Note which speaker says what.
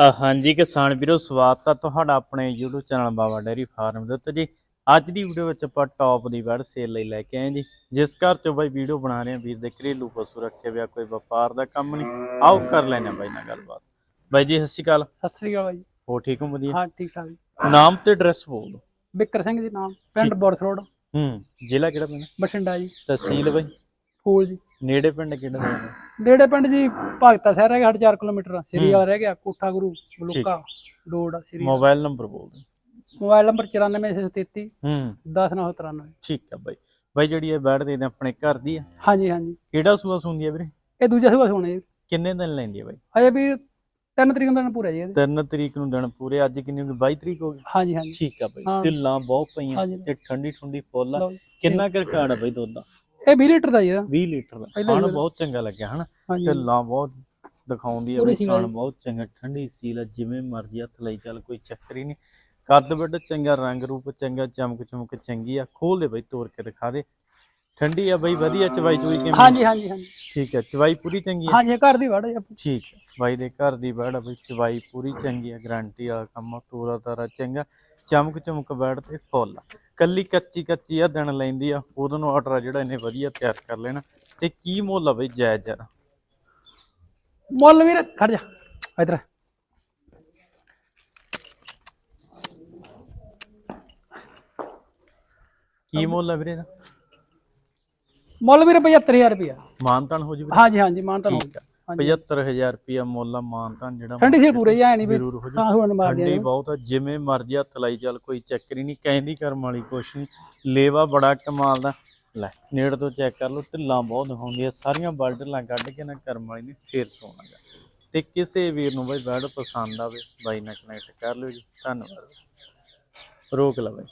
Speaker 1: ਹਾਂਜੀ ਕਿਸਾਨ ਵੀਰੋ ਸਵਾਗਤ ਹੈ ਤੁਹਾਡਾ ਆਪਣੇ YouTube channel Baba dairy farm ਦੇ ਉੱਤੇ ਜੀ। ਅੱਜ ਦੀ ਵੀਡੀਓ ਵਿੱਚ ਆਪਾਂ ਟੌਪ ਦੀ ਵੜ ਸੇਲ ਲਈ ਲੈ ਕੇ ਆਏ ਜੀ। ਜਿਸ ਘਰ ਚੋਂ ਬਾਈ ਵੀਡੀਓ ਬਣਾ ਰਹੇ ਆ ਵੀਰ ਦੇ ਘਰੇਲੂ ਪਸ਼ੂ ਰੱਖੇ ਹੋਇਆ ਕੋਈ ਵਪਾਰ ਦਾ ਕੰਮ ਨਹੀਂ। ਆਓ ਕਰ ਲੈਣਾ ਬਾਈ ਨਾਲ ਗੱਲਬਾਤ। ਬਾਈ ਜੀ ਸਤਿ ਸ਼੍ਰੀ ਅਕਾਲ।
Speaker 2: ਸਤਿ ਸ੍ਰੀ ਅਕਾਲ ਜੀ।
Speaker 1: ਹੋ ਠੀਕ ਹੋ? ਵਧੀਆ।
Speaker 2: ਹਾਂ ਠੀਕ ਠਾਕ ਜੀ।
Speaker 1: ਨਾਮ ਤੇ ਐਡਰੈਸ ਬੋਲ ਦਿਓ।
Speaker 2: ਬਿੱਕਰ ਸਿੰਘ ਜੀ ਨਾਮ ਪਿੰਡ ਰੋਡ।
Speaker 1: ਹੂੰ ਜ਼ਿਲ੍ਹਾ ਕਿਹੜਾ ਪੈਂਦਾ?
Speaker 2: ਬਠਿੰਡਾ ਜੀ।
Speaker 1: ਤਹਿਸੀਲ ਬਾਈ।
Speaker 2: ਫੂਲ ਜੀ।
Speaker 1: ਨੇੜੇ ਪਿੰਡ ਕਿਹੜਾ ਪੈਂਦਾ?
Speaker 2: ਡੇੜੇ ਪਿੰਡ ਜੀ ਭਗਤਾ ਸ਼ਹਿਰ ਹੈਗਾ 4 ਕਿਲੋਮੀਟਰ। ਸ੍ਰੀ ਵਾਲਾ ਰਹਿ ਗਿਆ ਕੋਠਾ ਗੁਰੂ ਬਲੂਕਾ ਡੋੜ ਸ੍ਰੀ
Speaker 1: ਮੋਬਾਈਲ ਨੰਬਰ ਬੋਲ ਦਿਓ
Speaker 2: ਮੋਬਾਈਲ ਨੰਬਰ 9433
Speaker 1: ਹੂੰ।
Speaker 2: 10993
Speaker 1: ਠੀਕ ਆ ਬਾਈ। ਬਾਈ ਜਿਹੜੀ ਇਹ ਬੈਠ ਦੇ ਨੇ ਆਪਣੇ ਘਰ ਦੀ ਆ
Speaker 2: ਹਾਂਜੀ ਹਾਂਜੀ।
Speaker 1: ਕਿਹੜਾ ਸੂਆ ਸੁੰਦੀ ਆ ਵੀਰੇ?
Speaker 2: ਇਹ ਦੂਜਾ ਸੁਭਾ ਸੋਣਾ ਜੀ।
Speaker 1: ਕਿੰਨੇ ਦਿਨ ਲੈਂਦੀ ਆ ਬਾਈ?
Speaker 2: ਹਜੇ ਵੀ 3 ਤਰੀਕ ਨੂੰ ਦਿਨ ਪੂਰਾ ਜੀ ਇਹਦੇ।
Speaker 1: 3 ਤਰੀਕ ਨੂੰ ਦਿਨ ਪੂਰੇ ਅੱਜ ਕਿੰਨੀ ਹੋ ਗਈ? 22 ਤਰੀਕ ਹੋ ਗਈ?
Speaker 2: ਹਾਂਜੀ ਹਾਂਜੀ।
Speaker 1: ਠੀਕ ਆ ਬਾਈ।
Speaker 2: ਹਾਂ।
Speaker 1: ਢਿੱਲਾਂ ਬਹੁਤ ਪਈਆਂ। ਤੇ ਠੰਡੀ ਠੰਡੀ ਫੁੱਲ। ਕਿੰਨਾ ਕੁ ਰਿਕਾਰਡ ਆ ਬਾਈ ਦੁੱਧ ਦਾ?
Speaker 2: ਇਹ 20 ਲੀਟਰ ਦਾ ਜੀ ਇਹਦਾ
Speaker 1: 20 ਲੀਟਰ ਦਾ।
Speaker 2: ਪਹਿਲਾਂ
Speaker 1: ਖਾਣ
Speaker 2: ਹੀ
Speaker 1: ਬਹੁਤ ਚੰਗਾ ਲੱਗਿਆ ਹਨਾ?
Speaker 2: ਹਾਂਜੀ।
Speaker 1: ਢਿੱਲਾਂ ਬਹੁਤ ਦਿਖਾਉਂਦੀ ਆ
Speaker 2: ਪੂਰੀ
Speaker 1: ਬਈ
Speaker 2: ਸੀਲ
Speaker 1: ਖਾਣ
Speaker 2: ਆ।
Speaker 1: ਬਹੁਤ ਚੰਗਾ ਠੰਡੀ ਸੀਲ ਆ ਜਿਵੇਂ ਮਰਜ਼ੀ ਹੱਥ ਲਈ ਚੱਲ ਕੋਈ ਚੱਕਰ ਹੀ ਨਹੀਂ। ਕੱਦ ਵੱਡ ਚੰਗਾ ਰੰਗ ਰੂਪ ਚੰਗਾ ਚਮਕ ਚਮਕ ਚੰਗੀ ਆ। ਖੋਲ ਦੇ ਬਈ ਤੋੜ ਕੇ ਦਿਖਾ ਦੇ। ਠੰਡੀ ਆ ਬਈ ਵਧੀਆ ਚਵਾਈ ਚੋਈ ਕਿਵੇਂ?
Speaker 2: ਹਾਂਜੀ ਹਾਂਜੀ ਹਾਂਜੀ।
Speaker 1: ਠੀਕ ਆ ਚਵਾਈ ਪੂਰੀ ਚੰਗੀ ਆ?
Speaker 2: ਹਾਂਜੀ ਇਹ ਘਰ ਦੀ ਵੜ ਆਪਣੀ।
Speaker 1: ਠੀਕ ਹੈ ਬਾਈ ਦੇ ਘਰ ਦੀ ਬੈੜ ਆ ਬਈ ਚਵਾਈ ਪੂਰੀ ਚੰਗੀ ਆ ਗਾਰੰਟੀ ਵਾਲਾ ਕੰਮ ਆ ਤੋਰਾ ਤਾਰਾ ਚੰਗਾ ਚਮਕ ਚਮਕ ਬੈੜ ਤੇ ਫੁੱਲ ਆ। ਕੱਲੀ ਕੱਚੀ ਕੱਚੀ ਆ ਦਿਨ ਲੈਂਦੀ ਆ। ਉਹਦੋਂ ਨੂੰ ਆਰਡਰ ਆ ਜਿਹੜਾ ਇਹਨੇ ਵਧੀਆ ਤਿਆਰ ਕਰ ਲੈਣਾ। ਤੇ ਕੀ ਮੁੱਲ ਆ ਬਈ ਜਾਇਜ਼ ਜਰਾ
Speaker 2: ਮੁੱਲ ਵੀਰ ਖੜ ਜਾ ਇਧਰ
Speaker 1: ਕੀ ਮੁੱਲ ਆ ਵੀਰੇ ਦਾ
Speaker 2: ਮੁੱਲ ਵੀਰ 75000 ਰੁਪਇਆ।
Speaker 1: ਮਾਨਤਾਨ ਹੋ ਜਵੇ
Speaker 2: ਹਾਂਜੀ ਹਾਂਜੀ ਮਾਨ ਤਾਂ
Speaker 1: ਠੀਕ ਆ। 75000 ਰੁਪਿਆ ਮੁੱਲ ਆ ਮਾਨਤਾਨ ਜਿਹੜਾ
Speaker 2: ਠੰਡੀ ਸੀ ਪੂਰੇ ਜਾਂ ਨਹੀਂ ਵੀ
Speaker 1: ਜ਼ਰੂਰ ਹੋ
Speaker 2: ਸਾਹ ਹੋਣ
Speaker 1: ਠੰਡੀ ਬਹੁਤ ਆ ਜਿਵੇਂ ਮਰਜ਼ੀ ਹੱਥ ਲਾਈ ਚੱਲ ਕੋਈ ਚੱਕਰ ਹੀ ਨਹੀਂ ਕਹਿੰਦੀ ਕਰਮ ਵਾਲੀ ਕੁਛ ਨਹੀਂ। ਲੇਵਾ ਬੜਾ ਕਮਾਲ ਦਾ। ਲੈ ਨੇੜ ਤੋਂ ਚੈੱਕ ਕਰ ਲਓ ਢਿੱਲਾਂ ਬਹੁਤ ਦਿਖਾਉਂਦੀਆਂ ਸਾਰੀਆਂ ਬਲਡਲਾਂ ਕੱਢ ਕੇ ਨਾ ਕਰਮ ਵਾਲੀ ਨੇ ਫੇਰ ਸੋਣਾਗਾ ਤੇ ਕਿਸੇ ਵੀਰ ਨੂੰ ਬਾਈ ਬੈਡ ਪਸੰਦ ਆਵੇ ਬਾਈ ਨਾਲ ਕਨੈਕਟ ਕਰ ਲਿਓ ਜੀ ਧੰਨਵਾਦ। ਰੋਕ ਲਾ ਬਾਈ।